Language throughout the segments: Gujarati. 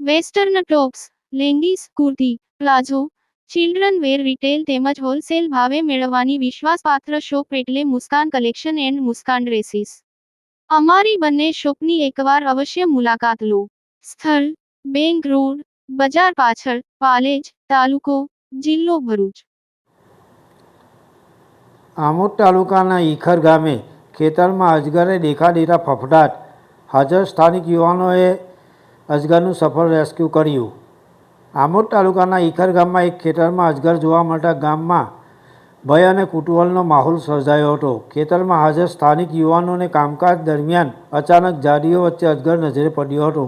Western tops, leggings, kurti, palazzo, children wear retail તેમજ હોલસેલ ભાવે મેળવવાની વિશ્વાસપાત્ર શોપ એટલે Muskan collection and Muskan dresses. અમારી બંને શોપની એકવાર અવશ્ય મુલાકાત લો. સ્થળ, બેંક રોડ, બજાર પાછળ, પાલેજ, તાલુકો, જિલ્લો ભરૂચ. આમોદ તાલુકાના ઈખર ગામે ખેતરમાં અજગરે દેખાડેતા ફફડાટ હાજર સ્થાનિક યુવાનોએ અજગરનું સફળ રેસ્ક્યુ કર્યું. આમોદ તાલુકાના ઈખર ગામમાં એક ખેતરમાં અજગર જોવા મળતા ગામમાં ભય અને કુતૂહલનો માહોલ સર્જાયો હતો. ખેતરમાં હાજર સ્થાનિક યુવાનોને કામકાજ દરમિયાન અચાનક ઝાડીઓ વચ્ચે અજગર નજરે પડ્યો હતો.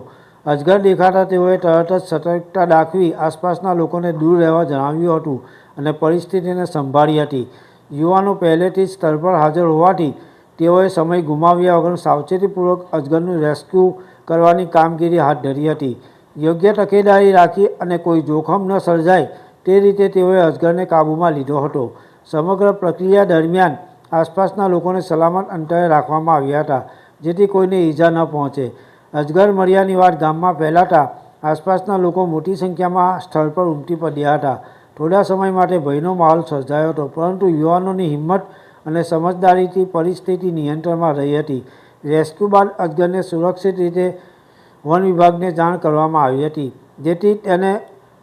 અજગર દેખાતા તેઓએ તરત જ સતર્કતા દાખવી આસપાસના લોકોને દૂર રહેવા જણાવ્યું હતું અને પરિસ્થિતિને સંભાળી હતી. યુવાનો પહેલેથી જ સ્થળ પર હાજર હોવાથી તેઓએ સમય ગુમાવ્યા વગર સાવચેતીપૂર્વક અજગરનું રેસ્ક્યુ કરવાની કામગીરી હાથ ધરી હતી. યોગ્ય તકેદારી રાખી અને કોઈ જોખમ ન સર્જાય તે રીતે તેઓએ અજગરને કાબૂમાં લીધો હતો. સમગ્ર પ્રક્રિયા દરમિયાન આસપાસના લોકોને સલામત અંતરે રાખવામાં આવ્યા હતા, જેથી કોઈને ઈજા ન પહોંચે. અજગર મર્યાની વાત ગામમાં ફેલાતા આસપાસના લોકો મોટી સંખ્યામાં સ્થળ પર ઉમટી પડ્યા હતા. થોડા સમય માટે ભયનો માહોલ સર્જાયો હતો, પરંતુ યુવાનોની હિંમત અને સમજદારીથી પરિસ્થિતિ નિયંત્રણમાં રહી હતી. રેસ્ક્યુ બાદ અજગરને સુરક્ષિત રીતે વન વિભાગને જાણ કરવામાં આવી હતી, જેથી તેને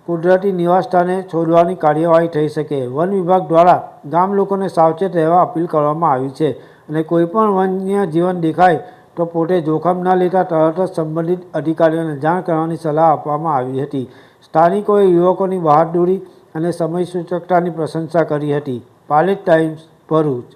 કુદરતી નિવાસસ્થાને છોડવાની કાર્યવાહી થઈ શકે. વન વિભાગ દ્વારા ગામ લોકોને સાવચેત રહેવા અપીલ કરવામાં આવી છે અને કોઈપણ વન્ય જીવન દેખાય તો પોતે જોખમ ન લેતા તરત જ સંબંધિત અધિકારીઓને જાણ કરવાની સલાહ આપવામાં આવી હતી. સ્થાનિકોએ યુવકોની બહાદુરી અને સમય સૂચકતાની પ્રશંસા કરી હતી. પાલિત ટાઈમ્સ, ભરૂચ.